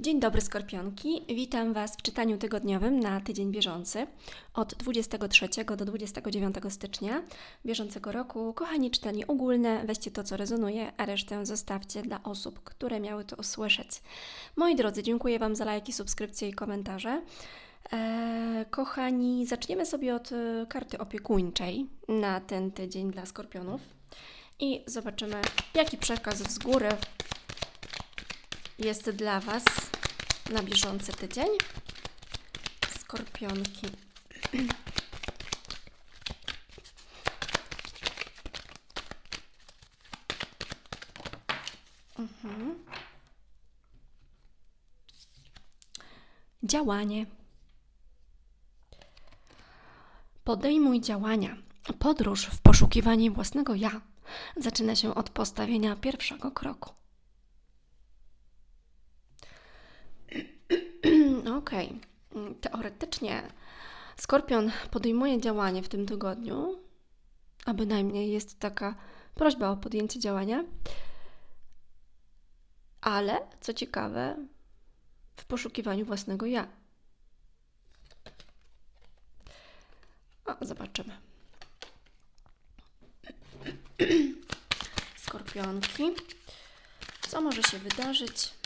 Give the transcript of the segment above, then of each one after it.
Dzień dobry Skorpionki, witam Was w czytaniu tygodniowym na tydzień bieżący od 23 do 29 stycznia bieżącego roku. Kochani, czytanie ogólne, weźcie to co rezonuje, a resztę zostawcie dla osób, które miały to usłyszeć. Moi drodzy, dziękuję Wam za lajki, subskrypcje i komentarze. Eee, kochani, zaczniemy sobie od e, karty opiekuńczej na ten tydzień dla Skorpionów i zobaczymy, jaki przekaz z góry jest dla Was na bieżący tydzień. Skorpionki. Mhm. Działanie. Podejmuj działania. Podróż w poszukiwanie własnego ja zaczyna się od postawienia pierwszego kroku. Okej. Mm, Teoretycznie Skorpion podejmuje działanie w tym tygodniu, a bynajmniej jest taka prośba o podjęcie działania, ale co ciekawe, w poszukiwaniu własnego ja. O, zobaczymy. Skorpionki. Co może się wydarzyć?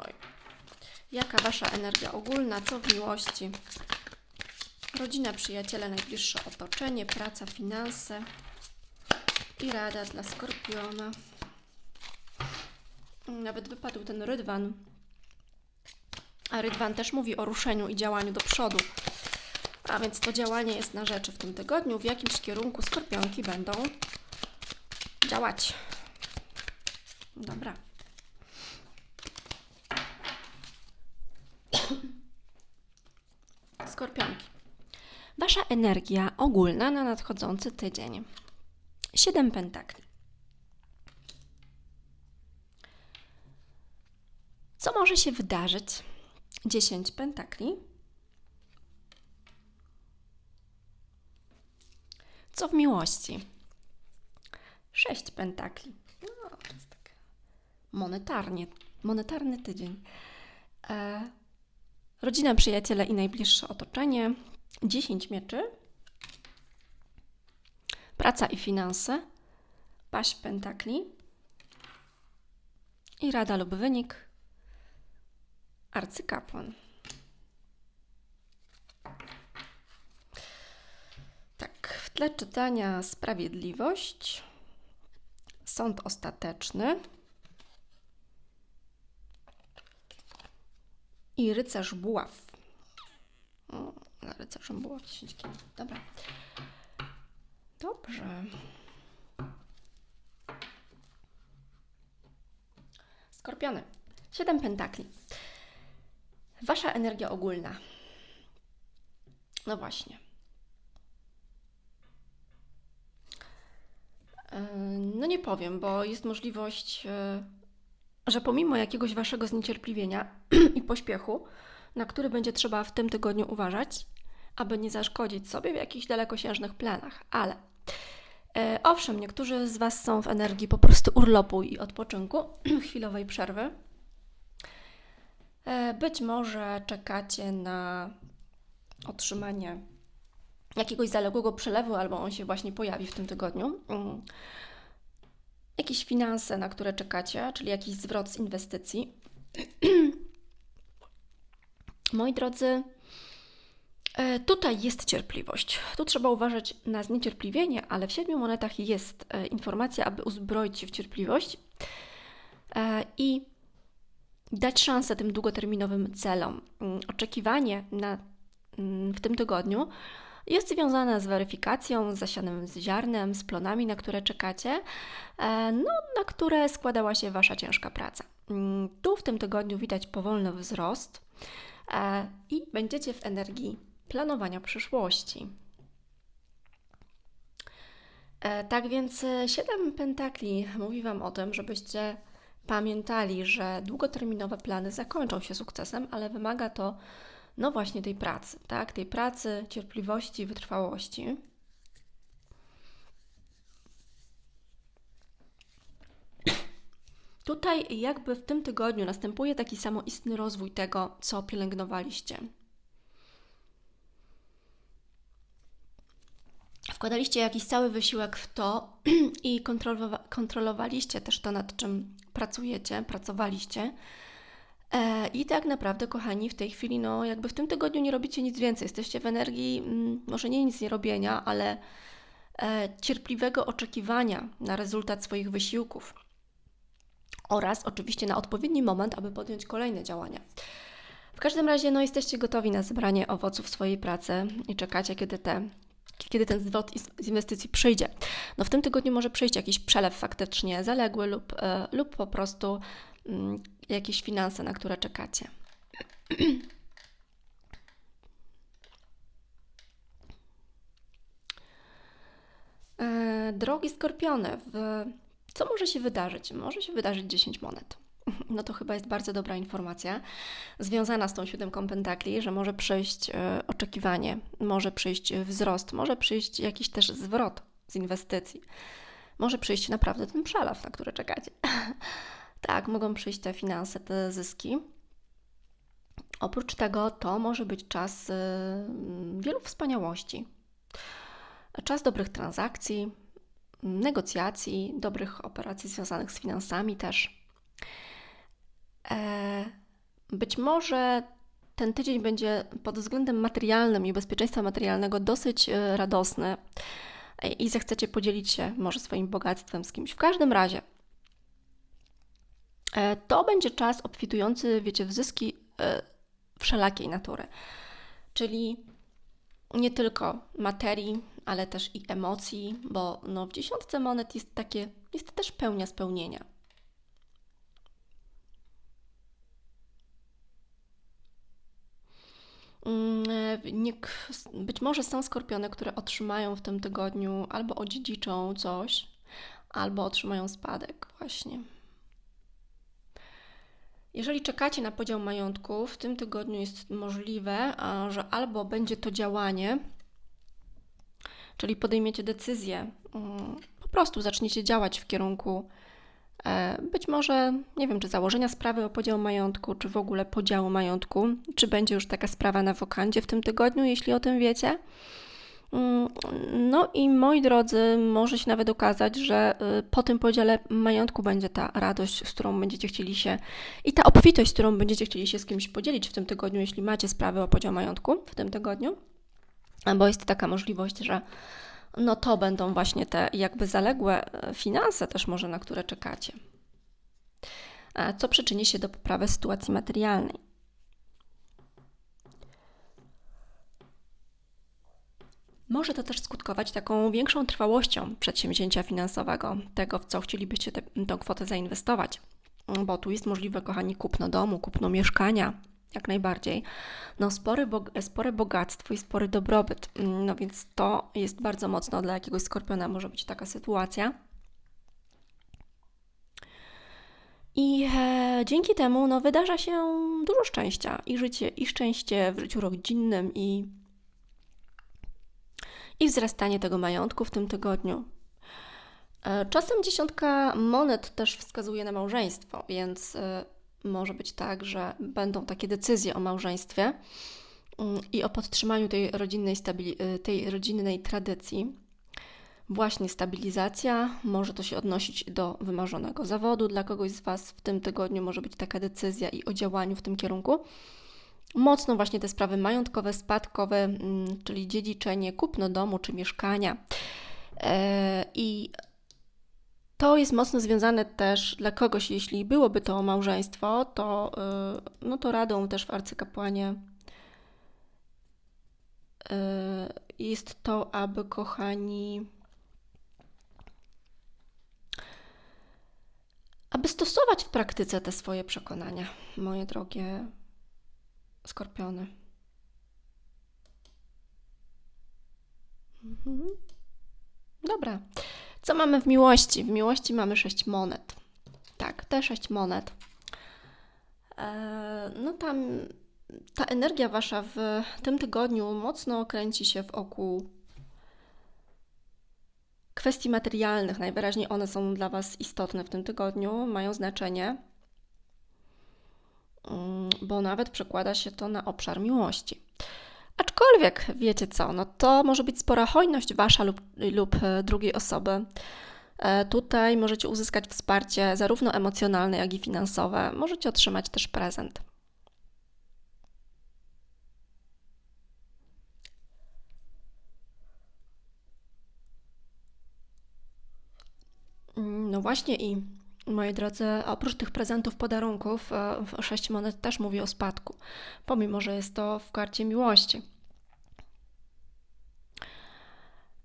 Oj. Jaka wasza energia ogólna? Co w miłości? Rodzina, przyjaciele, najbliższe otoczenie, praca, finanse i rada dla skorpiona. Nawet wypadł ten rydwan. A rydwan też mówi o ruszeniu i działaniu do przodu. A więc to działanie jest na rzeczy w tym tygodniu. W jakimś kierunku skorpionki będą działać. Dobra. Skorpionki. Wasza energia ogólna na nadchodzący tydzień. Siedem pentakli. Co może się wydarzyć? 10 pentakli. Co w miłości? 6 pentakli. No, to jest tak monetarnie, monetarny tydzień. E, rodzina, przyjaciele i najbliższe otoczenie. 10 mieczy. Praca i finanse. Paść pentakli. I rada lub wynik. Arcykapłan. Tak, w tle czytania Sprawiedliwość, Sąd Ostateczny i Rycerz Buław. Rycerzem Buław 10 kg. Dobra. Dobrze. Skorpiony. 7 pentakli. Wasza energia ogólna. No właśnie. Yy, No nie powiem, bo jest możliwość, yy, że pomimo jakiegoś waszego zniecierpliwienia i pośpiechu, na który będzie trzeba w tym tygodniu uważać, aby nie zaszkodzić sobie w jakichś dalekosiężnych planach, ale yy, owszem, niektórzy z was są w energii po prostu urlopu i odpoczynku, chwilowej przerwy. E, Być może czekacie na otrzymanie jakiegoś zaległego przelewu, albo on się właśnie pojawi w tym tygodniu. Mm. Jakieś finanse, na które czekacie, czyli jakiś zwrot z inwestycji. Moi drodzy, e, tutaj jest cierpliwość. Tu trzeba uważać na zniecierpliwienie, ale w siedmiu monetach jest e, informacja, aby uzbroić się w cierpliwość e, i dać szansę tym długoterminowym celom. Mm, Oczekiwanie na, mm, w tym tygodniu jest związane z weryfikacją, z zasianym z ziarnem, z plonami, na które czekacie, e, no, na które składała się Wasza ciężka praca. Mm, Tu w tym tygodniu widać powolny wzrost e, i będziecie w energii planowania przyszłości. E, Tak więc e, siedem pentakli mówi Wam o tym, żebyście pamiętali, że długoterminowe plany zakończą się sukcesem, ale wymaga to no właśnie tej pracy, tak? Tej pracy, cierpliwości, wytrwałości. Tutaj jakby w tym tygodniu następuje taki samoistny rozwój tego, co pielęgnowaliście. Wkładaliście jakiś cały wysiłek w to i kontrolowa- kontrolowaliście też to, nad czym pracujecie, pracowaliście. E, I tak naprawdę, kochani, w tej chwili, no jakby w tym tygodniu nie robicie nic więcej. Jesteście w energii, mm, może nie nic nie robienia, ale e, cierpliwego oczekiwania na rezultat swoich wysiłków oraz oczywiście na odpowiedni moment, aby podjąć kolejne działania. W każdym razie, no jesteście gotowi na zebranie owoców swojej pracy i czekacie, kiedy te kiedy ten zwrot z inwestycji przyjdzie. No w tym tygodniu może przyjść jakiś przelew faktycznie zaległy lub, e, lub po prostu mm, jakieś finanse, na które czekacie. E, drogi skorpiony, w... co może się wydarzyć? Może się wydarzyć 10 monet. No to chyba jest bardzo dobra informacja, związana z tą siódemką pentakli, że może przyjść e, oczekiwanie, może przyjść wzrost, może przyjść jakiś też zwrot z inwestycji. Może przyjść naprawdę ten przelew, na który czekacie. tak, mogą przyjść te finanse, te zyski. Oprócz tego to może być czas y, wielu wspaniałości. Czas dobrych transakcji, negocjacji, dobrych operacji związanych z finansami też. E, być może ten tydzień będzie pod względem materialnym i bezpieczeństwa materialnego dosyć e, radosny i zechcecie podzielić się może swoim bogactwem z kimś. W każdym razie e, to będzie czas obfitujący, wiecie, w zyski wszelakiej natury. Czyli nie tylko materii, ale też i emocji, bo no w dziesiątce monet jest takie, jest też pełnia spełnienia. Nie, być może są skorpiony, które otrzymają w tym tygodniu albo odziedziczą coś, albo otrzymają spadek, właśnie. Jeżeli czekacie na podział majątku, w tym tygodniu jest możliwe, że albo będzie to działanie, czyli podejmiecie decyzję, mm, po prostu zaczniecie działać w kierunku e, być może, nie wiem, czy założenia sprawy o podział majątku, czy w ogóle podziału majątku, czy będzie już taka sprawa na wokandzie w tym tygodniu, jeśli o tym wiecie. Mm, no i moi drodzy, może się nawet okazać, że y, po tym podziale majątku będzie ta radość, z którą będziecie chcieli się i ta obfitość, z którą będziecie chcieli się z kimś podzielić w tym tygodniu, jeśli macie sprawę o podział majątku w tym tygodniu. Bo jest taka możliwość, że no to będą właśnie te jakby zaległe e, finanse też może, na które czekacie. Co przyczyni się do poprawy sytuacji materialnej. Może to też skutkować taką większą trwałością przedsięwzięcia finansowego, tego, w co chcielibyście tę kwotę zainwestować. Bo tu jest możliwe, kochani, kupno domu, kupno mieszkania, jak najbardziej. No, spore bogactwo i spory dobrobyt. No więc to jest bardzo mocno dla jakiegoś skorpiona, może być taka sytuacja. I e, dzięki temu no, wydarza się dużo szczęścia i życie, i szczęście w życiu rodzinnym, i i wzrastanie tego majątku w tym tygodniu. E, czasem dziesiątka monet też wskazuje na małżeństwo, więc e, może być tak, że będą takie decyzje o małżeństwie mm, i o podtrzymaniu tej rodzinnej, e, tej rodzinnej tradycji. Właśnie stabilizacja, może to się odnosić do wymarzonego zawodu dla kogoś z Was w tym tygodniu, może być taka decyzja i o działaniu w tym kierunku mocno właśnie te sprawy majątkowe, spadkowe, mm, czyli dziedziczenie, kupno domu czy mieszkania. E, I to jest mocno związane też dla kogoś, jeśli byłoby to małżeństwo, to, e, no to radą też w arcykapłanie e, jest to, aby kochani, aby stosować w praktyce te swoje przekonania, moje drogie skorpiony. Mhm. Dobra. Co mamy w miłości? W miłości mamy sześć monet. Tak, te sześć monet. E, no tam ta energia wasza w tym tygodniu mocno kręci się wokół kwestii materialnych, najwyraźniej one są dla Was istotne w tym tygodniu, mają znaczenie, mm, bo nawet przekłada się to na obszar miłości. Aczkolwiek, wiecie co, no to może być spora hojność Wasza lub, lub e, drugiej osoby. E, tutaj możecie uzyskać wsparcie zarówno emocjonalne, jak i finansowe. Możecie otrzymać też prezent. Mm, no właśnie i moi drodzy, oprócz tych prezentów, podarunków, e, sześć monet też mówi o spadku, pomimo że jest to w karcie miłości.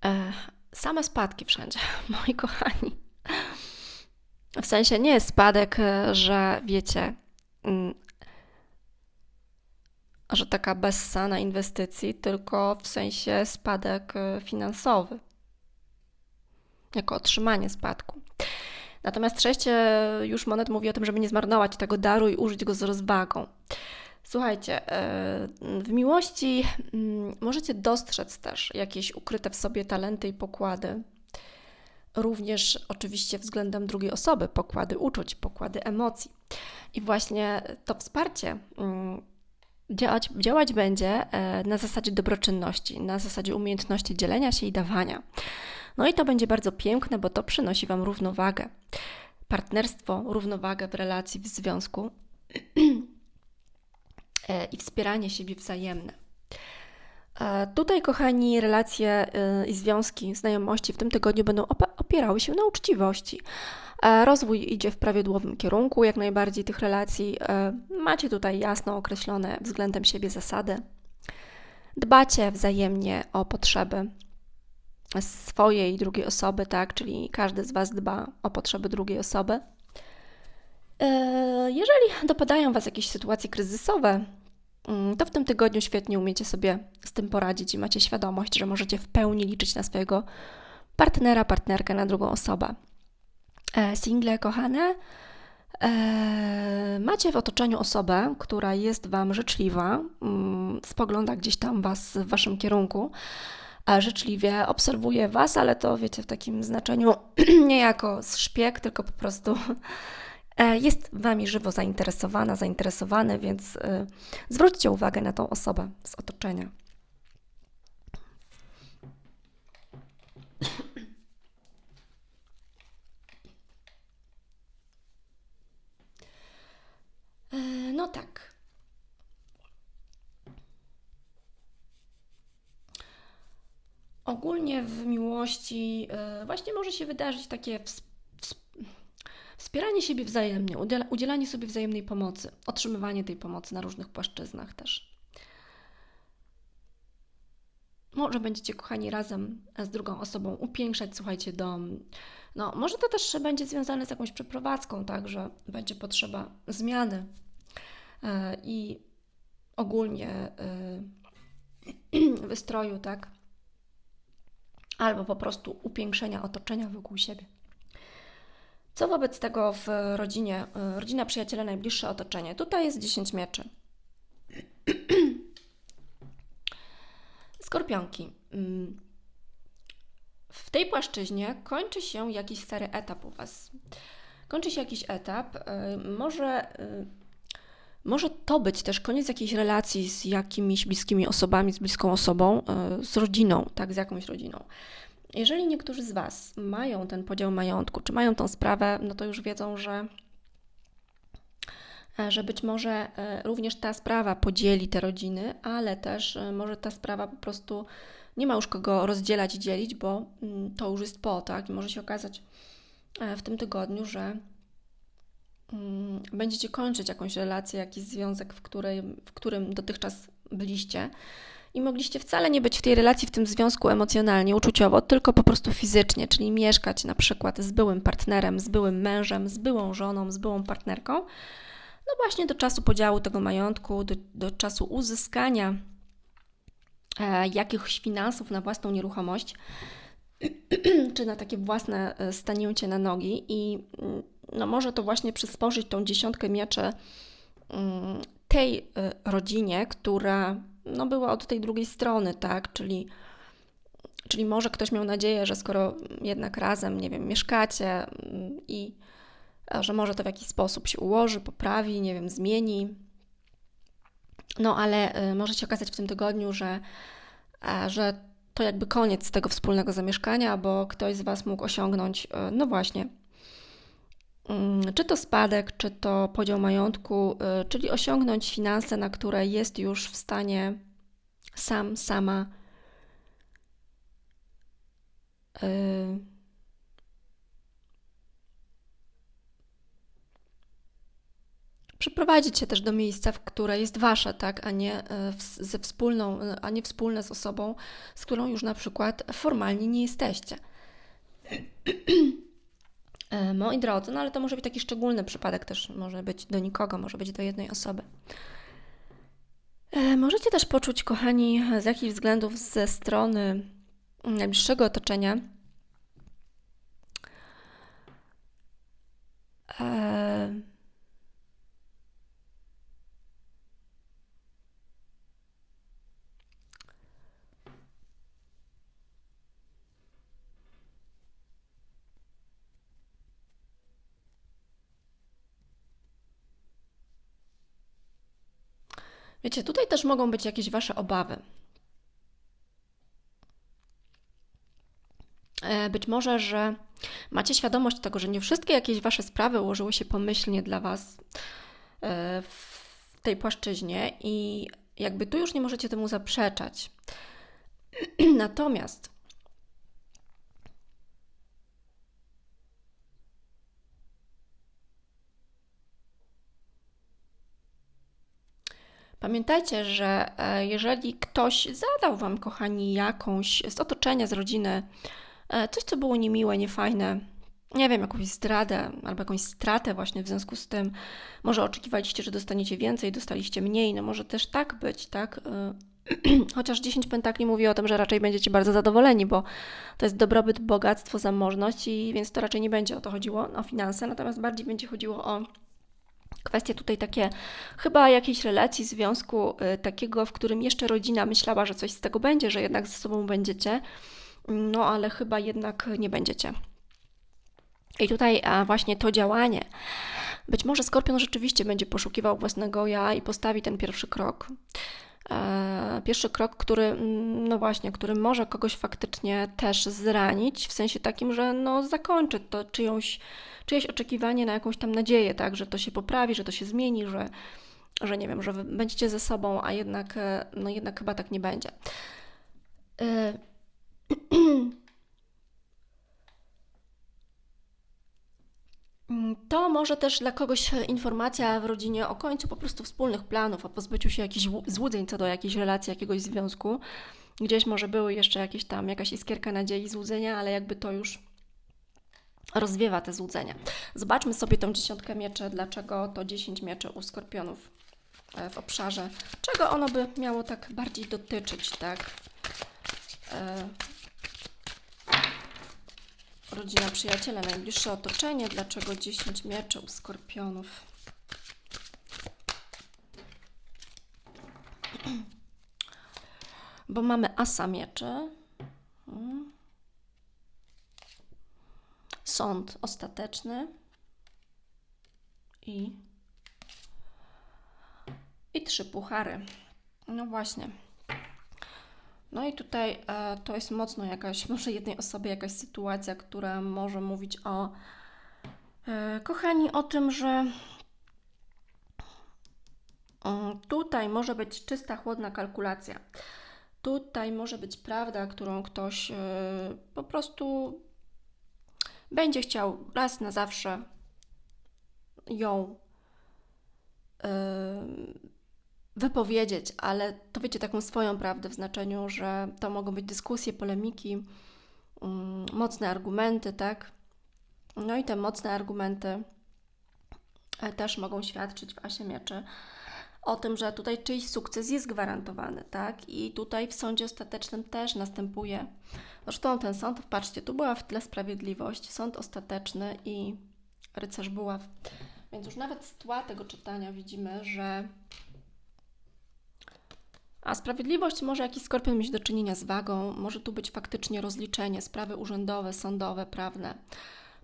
E, same spadki wszędzie, moi kochani. W sensie nie jest spadek, e, że wiecie, mm, że taka bezsana inwestycji, tylko w sensie spadek finansowy jako otrzymanie spadku. Natomiast sześć już monet mówi o tym, żeby nie zmarnować tego daru i użyć go z rozwagą. Słuchajcie, e, w miłości mm, możecie dostrzec też jakieś ukryte w sobie talenty i pokłady. Również oczywiście względem drugiej osoby, pokłady uczuć, pokłady emocji. I właśnie to wsparcie mm, działać, działać będzie e, na zasadzie dobroczynności, na zasadzie umiejętności dzielenia się i dawania. No i to będzie bardzo piękne, bo to przynosi Wam równowagę. Partnerstwo, równowagę w relacji, w związku e, i wspieranie siebie wzajemne. E, tutaj, kochani, relacje e, i związki, znajomości w tym tygodniu będą opierały się na uczciwości. Rozwój idzie w prawidłowym kierunku, jak najbardziej tych relacji. Macie tutaj jasno określone względem siebie zasady. Dbacie wzajemnie o potrzeby swojej i drugiej osoby, tak, czyli każdy z Was dba o potrzeby drugiej osoby. E, jeżeli dopadają Was jakieś sytuacje kryzysowe, mm, to w tym tygodniu świetnie umiecie sobie z tym poradzić i macie świadomość, że możecie w pełni liczyć na swojego partnera, partnerkę, na drugą osobę. E, single, kochane, e, macie w otoczeniu osobę, która jest Wam życzliwa, mm, spogląda gdzieś tam Was w Waszym kierunku, życzliwie obserwuje Was, ale to wiecie w takim znaczeniu nie jako szpieg, tylko po prostu e, jest Wami żywo zainteresowana, zainteresowany, więc e, zwróćcie uwagę na tą osobę z otoczenia. E, no tak. Ogólnie w miłości e, właśnie może się wydarzyć takie wspieranie siebie wzajemnie, udzielanie sobie wzajemnej pomocy, otrzymywanie tej pomocy na różnych płaszczyznach też. Może będziecie kochani razem z drugą osobą upiększać, słuchajcie, dom. No, może to też będzie związane z jakąś przeprowadzką, tak, że będzie potrzeba zmiany e, i ogólnie e, wystroju, tak, albo po prostu upiększenia otoczenia wokół siebie. Co wobec tego w rodzinie? Rodzina, przyjaciele, najbliższe otoczenie. Tutaj jest 10 mieczy. Skorpionki. Mm. W tej płaszczyźnie kończy się jakiś stary etap u Was. Kończy się jakiś etap. Y, może, y, może to być też koniec jakiejś relacji z jakimiś bliskimi osobami, z bliską osobą, y, z rodziną, tak, z jakąś rodziną. Jeżeli niektórzy z Was mają ten podział majątku, czy mają tą sprawę, no to już wiedzą, że, e, że być może e, również ta sprawa podzieli te rodziny, ale też e, może ta sprawa po prostu nie ma już kogo rozdzielać i dzielić, bo mm, to już jest po, tak? I może się okazać w tym tygodniu, że będziecie kończyć jakąś relację, jakiś związek, w, której, w którym dotychczas byliście i mogliście wcale nie być w tej relacji, w tym związku emocjonalnie, uczuciowo, tylko po prostu fizycznie, czyli mieszkać na przykład z byłym partnerem, z byłym mężem, z byłą żoną, z byłą partnerką. No właśnie do czasu podziału tego majątku, do, do czasu uzyskania e, jakichś finansów na własną nieruchomość, czy na takie własne e, stanięcie na nogi i mm, no może to właśnie przysporzyć tą dziesiątkę mieczy mm, tej e, rodzinie, która no była od tej drugiej strony, tak, czyli Czyli może ktoś miał nadzieję, że skoro jednak razem, nie wiem, mieszkacie mm, i że może to w jakiś sposób się ułoży, poprawi, nie wiem, zmieni. No ale y, może się okazać w tym tygodniu, że, że to jakby koniec tego wspólnego zamieszkania, bo ktoś z Was mógł osiągnąć, y, no właśnie, czy to spadek, czy to podział majątku, y, czyli osiągnąć finanse, na które jest już w stanie sam, sama przyprowadzić się też do miejsca, w które jest wasze, tak, a nie e, ze wspólną, a nie wspólne z osobą, z którą już na przykład formalnie nie jesteście. E, moi drodzy, no ale to może być taki szczególny przypadek, też może być do nikogo, może być do jednej osoby. Możecie też poczuć, kochani, z jakich względów ze strony najbliższego otoczenia, Wiecie, tutaj też mogą być jakieś Wasze obawy. E, być może, że macie świadomość tego, że nie wszystkie jakieś Wasze sprawy ułożyły się pomyślnie dla Was e, w tej płaszczyźnie i jakby tu już nie możecie temu zaprzeczać. Natomiast Pamiętajcie, że e, jeżeli ktoś zadał Wam, kochani, jakąś z otoczenia, z rodziny, e, coś, co było niemiłe, niefajne, nie wiem, jakąś zdradę albo jakąś stratę właśnie w związku z tym, może oczekiwaliście, że dostaniecie więcej, dostaliście mniej, no może też tak być, tak? E, chociaż 10 pentakli mówi o tym, że raczej będziecie bardzo zadowoleni, bo to jest dobrobyt, bogactwo, zamożność i więc to raczej nie będzie o to chodziło, o finanse, natomiast bardziej będzie chodziło o kwestie tutaj takie, chyba jakiejś relacji, związku y, takiego, w którym jeszcze rodzina myślała, że coś z tego będzie, że jednak ze sobą będziecie, no ale chyba jednak nie będziecie. I tutaj właśnie to działanie. Być może Skorpion rzeczywiście będzie poszukiwał własnego ja i postawi ten pierwszy krok. E, pierwszy krok, który, mm, no właśnie, który może kogoś faktycznie też zranić, w sensie takim, że no zakończy to czyjąś czyjeś oczekiwanie na jakąś tam nadzieję, tak, że to się poprawi, że to się zmieni, że, że nie wiem, że będziecie ze sobą, a jednak, e, no jednak chyba tak nie będzie. E, to może też dla kogoś informacja w rodzinie o końcu po prostu wspólnych planów, o pozbyciu się jakichś złudzeń co do jakiejś relacji, jakiegoś związku. Gdzieś może były jeszcze jakieś tam, jakaś iskierka nadziei, złudzenia, ale jakby to już rozwiewa te złudzenia. Zobaczmy sobie tą dziesiątkę mieczy, dlaczego to 10 mieczy u skorpionów e, w obszarze, czego ono by miało tak bardziej dotyczyć, tak? Rodzina, przyjaciele, najbliższe otoczenie, dlaczego 10 mieczy u skorpionów? Bo mamy asa mieczy. Hmm sąd ostateczny i, i trzy puchary. No właśnie. No i tutaj e, to jest mocno jakaś, może jednej osoby jakaś sytuacja, która może mówić o, e, kochani, o tym, że e, tutaj może być czysta, chłodna kalkulacja. Tutaj może być prawda, którą ktoś e, po prostu będzie chciał raz na zawsze ją yy, wypowiedzieć, ale to wiecie taką swoją prawdę w znaczeniu, że to mogą być dyskusje, polemiki, yy, mocne argumenty, tak? No i te mocne argumenty e, też mogą świadczyć w Asie Mieczy o tym, że tutaj czyjś sukces jest gwarantowany, tak? I tutaj w sądzie ostatecznym też następuje. Zresztą ten sąd, patrzcie, tu była w tle sprawiedliwość, sąd ostateczny i rycerz buław. Więc już nawet z tła tego czytania widzimy, że A sprawiedliwość może jakiś skorpion mieć do czynienia z wagą, może tu być faktycznie rozliczenie, sprawy urzędowe, sądowe, prawne,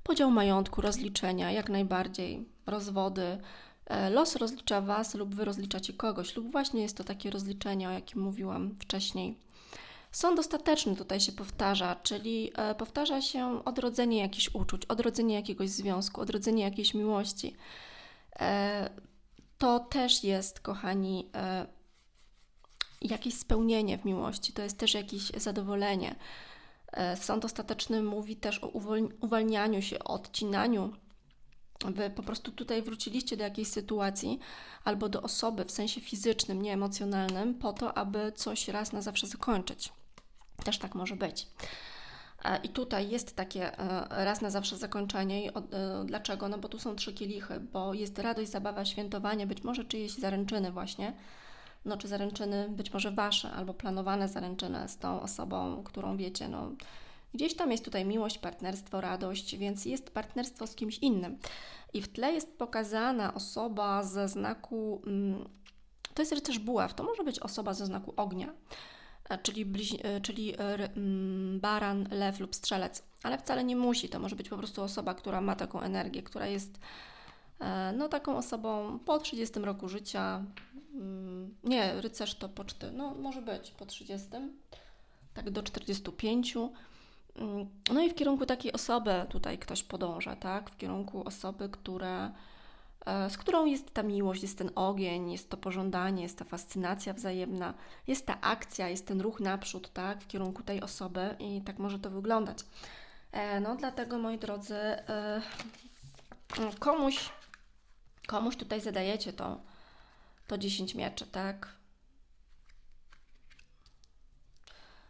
podział majątku, rozliczenia, jak najbardziej, rozwody. E, los rozlicza Was lub Wy rozliczacie kogoś, lub właśnie jest to takie rozliczenie, o jakim mówiłam wcześniej. Sąd ostateczny tutaj się powtarza, czyli e, powtarza się odrodzenie jakichś uczuć, odrodzenie jakiegoś związku, odrodzenie jakiejś miłości. E, to też jest, kochani, jakieś spełnienie w miłości, to jest też jakieś zadowolenie. E, sąd ostateczny mówi też o uwalnianiu się, o odcinaniu. Wy po prostu tutaj wróciliście do jakiejś sytuacji albo do osoby w sensie fizycznym, nie emocjonalnym, po to, aby coś raz na zawsze zakończyć. Też tak może być. E, I tutaj jest takie e, raz na zawsze zakończenie. Dlaczego? No bo tu są trzy kielichy, bo jest radość, zabawa, świętowanie, być może czyjeś zaręczyny właśnie no, czy zaręczyny być może wasze, albo planowane zaręczyny z tą osobą, którą wiecie, no, gdzieś tam jest tutaj miłość, partnerstwo, radość, więc jest partnerstwo z kimś innym. I w tle jest pokazana osoba ze znaku, mm, to jest rycerz buław, to może być osoba ze znaku ognia, e, czyli, bliź, e, czyli e, mm, baran, lew lub strzelec, ale wcale nie musi, to może być po prostu osoba, która ma taką energię, która jest no, taką osobą po 30 roku życia, nie, rycerz to poczty, no może być po 30, tak do 45. Mm, no i w kierunku takiej osoby tutaj ktoś podąża, tak? W kierunku osoby, które, e, z którą jest ta miłość, jest ten ogień, jest to pożądanie, jest ta fascynacja wzajemna, jest ta akcja, jest ten ruch naprzód, tak? W kierunku tej osoby i tak może to wyglądać. E, no dlatego, moi drodzy, e, komuś, komuś tutaj zadajecie to to 10 mieczy, tak?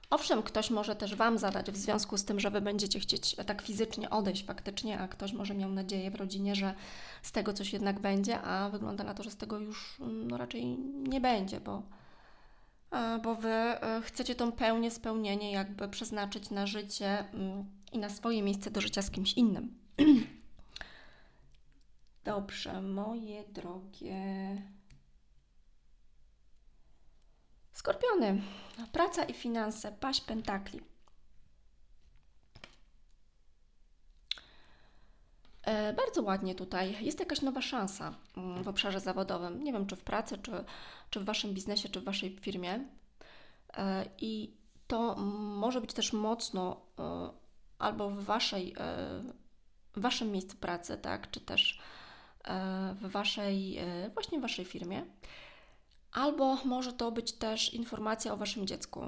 Owszem, ktoś może też Wam zadać w związku z tym, że Wy będziecie chcieć tak fizycznie odejść faktycznie, a ktoś może miał nadzieję w rodzinie, że z tego coś jednak będzie, a wygląda na to, że z tego już no, raczej nie będzie, bo, bo Wy e, chcecie tą pełnię, spełnienie jakby przeznaczyć na życie mm, i na swoje miejsce do życia z kimś innym. Dobrze, moje drogie. Skorpiony. Praca i finanse. Paść pentakli. E, bardzo ładnie tutaj. Jest jakaś nowa szansa mm, w obszarze zawodowym. Nie wiem, czy w pracy, czy, czy w Waszym biznesie, czy w Waszej firmie. E, I to może być też mocno e, albo w Waszej, w Waszym miejscu pracy, tak, czy też w Waszej, właśnie w Waszej firmie albo może to być też informacja o Waszym dziecku.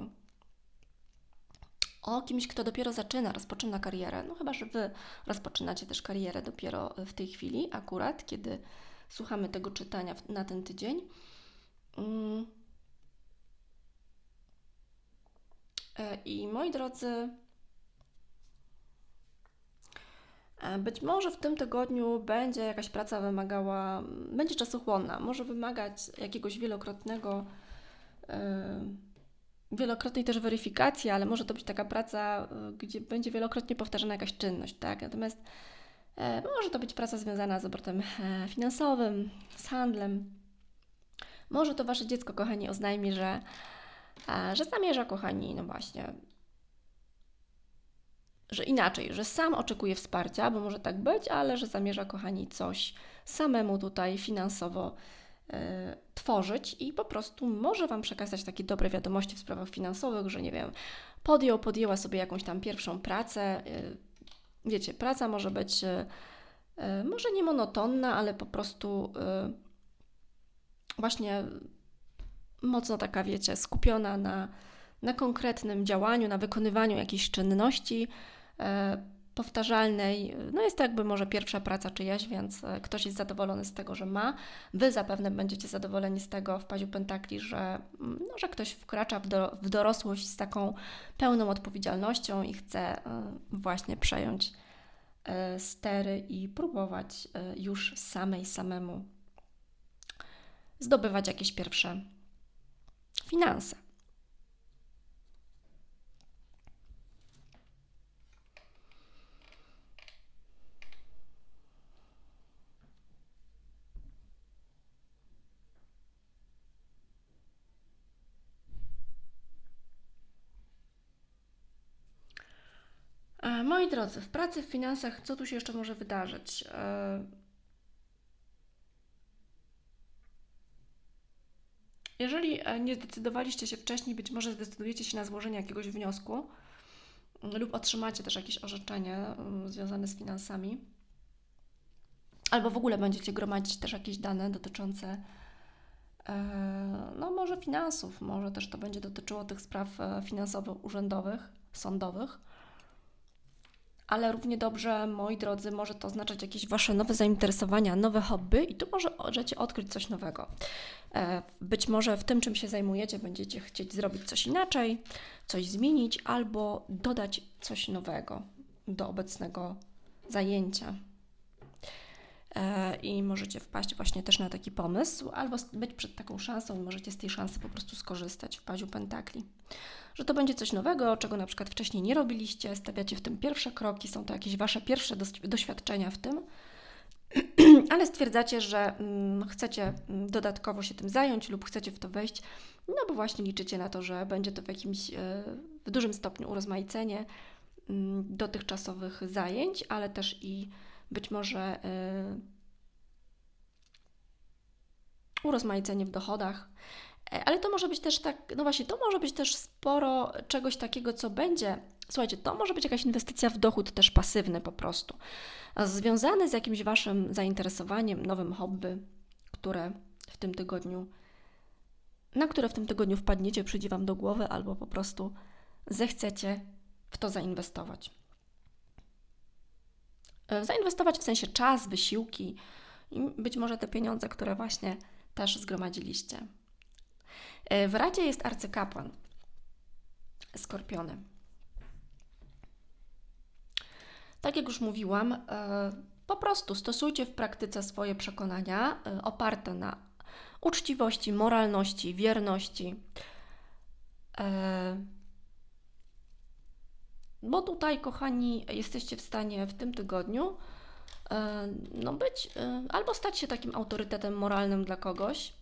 O kimś, kto dopiero zaczyna, rozpoczyna karierę. No chyba, że Wy rozpoczynacie też karierę dopiero w tej chwili, akurat, kiedy słuchamy tego czytania na ten tydzień. Mm. E, I moi drodzy, E, być może w tym tygodniu będzie jakaś praca wymagała, będzie czasochłonna, może wymagać jakiegoś wielokrotnego, yy, wielokrotnej też weryfikacji, ale może to być taka praca, yy, gdzie będzie wielokrotnie powtarzana jakaś czynność, tak? Natomiast może to być praca związana z obrotem finansowym, z handlem. Może to Wasze dziecko, kochani, oznajmi, że, że zamierza, kochani, no właśnie, że inaczej, że sam oczekuje wsparcia, bo może tak być, ale że zamierza, kochani, coś samemu tutaj finansowo y, tworzyć i po prostu może Wam przekazać takie dobre wiadomości w sprawach finansowych, że nie wiem, podjął, podjęła sobie jakąś tam pierwszą pracę. Y, wiecie, praca może być y, może nie monotonna, ale po prostu właśnie mocno taka, wiecie, skupiona na, na konkretnym działaniu, na wykonywaniu jakichś czynności, powtarzalnej. No jest to jakby może pierwsza praca czyjaś, więc e, ktoś jest zadowolony z tego, że ma. Wy zapewne będziecie zadowoleni z tego w paziu pentakli, że, mm, no, że ktoś wkracza w, do, w dorosłość z taką pełną odpowiedzialnością i chce e, właśnie przejąć stery i próbować już samej samemu zdobywać jakieś pierwsze finanse. Moi drodzy, w pracy, w finansach, co tu się jeszcze może wydarzyć? E, Jeżeli e, nie zdecydowaliście się wcześniej, być może zdecydujecie się na złożenie jakiegoś wniosku mm, lub otrzymacie też jakieś orzeczenie mm, związane z finansami, albo w ogóle będziecie gromadzić też jakieś dane dotyczące e, no może finansów, może też to będzie dotyczyło tych spraw finansowo-urzędowych, sądowych ale równie dobrze, moi drodzy, może to oznaczać jakieś Wasze nowe zainteresowania, nowe hobby i tu może możecie odkryć coś nowego. E, być może w tym, czym się zajmujecie, będziecie chcieć zrobić coś inaczej, coś zmienić albo dodać coś nowego do obecnego zajęcia. E, I możecie wpaść właśnie też na taki pomysł, albo być przed taką szansą i możecie z tej szansy po prostu skorzystać w paziu pentakli. Że to będzie coś nowego, czego na przykład wcześniej nie robiliście, stawiacie w tym pierwsze kroki, są to jakieś Wasze pierwsze doświadczenia w tym, ale stwierdzacie, że mm, chcecie mm, dodatkowo się tym zająć lub chcecie w to wejść, no bo właśnie liczycie na to, że będzie to w jakimś e, w dużym stopniu urozmaicenie mm, dotychczasowych zajęć, ale też i być może e, urozmaicenie w dochodach. E, ale to może być też tak, no właśnie, to może być też sporo czegoś takiego, co będzie. Słuchajcie, to może być jakaś inwestycja w dochód też pasywny po prostu, związany z jakimś Waszym zainteresowaniem, nowym hobby, które w tym tygodniu, na które w tym tygodniu wpadniecie, przyjdzie Wam do głowy, albo po prostu zechcecie w to zainwestować. E, zainwestować w sensie czas, wysiłki i być może te pieniądze, które właśnie też zgromadziliście. E, w Radzie jest arcykapłan, skorpiony. Tak jak już mówiłam, e, po prostu stosujcie w praktyce swoje przekonania oparte na uczciwości, moralności, wierności. Bo tutaj, kochani, jesteście w stanie w tym tygodniu no być albo stać się takim autorytetem moralnym dla kogoś,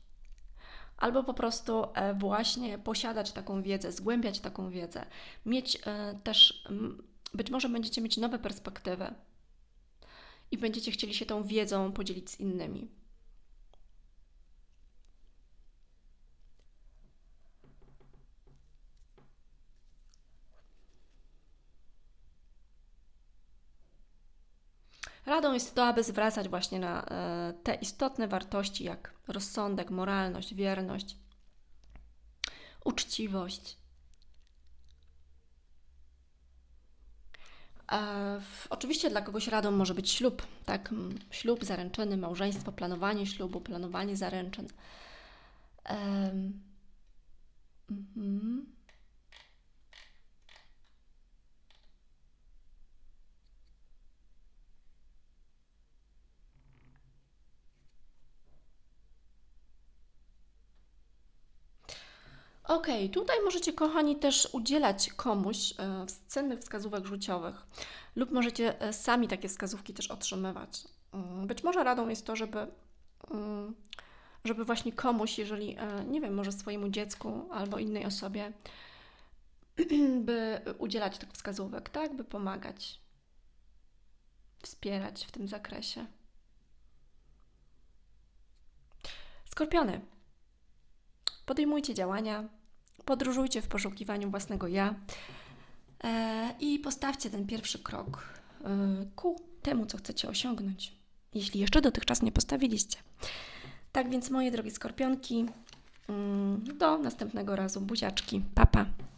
albo po prostu e, właśnie posiadać taką wiedzę, zgłębiać taką wiedzę, mieć e, też, być może będziecie mieć nowe perspektywy i będziecie chcieli się tą wiedzą podzielić z innymi. Radą jest to, aby zwracać właśnie na e, te istotne wartości, jak rozsądek, moralność, wierność, uczciwość. E, oczywiście dla kogoś radą może być ślub, tak? Ślub, zaręczyny, małżeństwo, planowanie ślubu, planowanie zaręczyn. Mm Ok, tutaj możecie, kochani, też udzielać komuś e, cennych wskazówek życiowych, lub możecie e, sami takie wskazówki też otrzymywać. Mm, być może radą jest to, żeby, mm, żeby właśnie komuś, jeżeli, e, nie wiem, może swojemu dziecku albo innej osobie, by udzielać tych wskazówek, tak, by pomagać, wspierać w tym zakresie. Skorpiony. Podejmujcie działania, podróżujcie w poszukiwaniu własnego ja e, i postawcie ten pierwszy krok e, ku temu, co chcecie osiągnąć, jeśli jeszcze dotychczas nie postawiliście. Tak więc, moje drogie skorpionki, mm, do następnego razu. Buziaczki. Papa. Pa.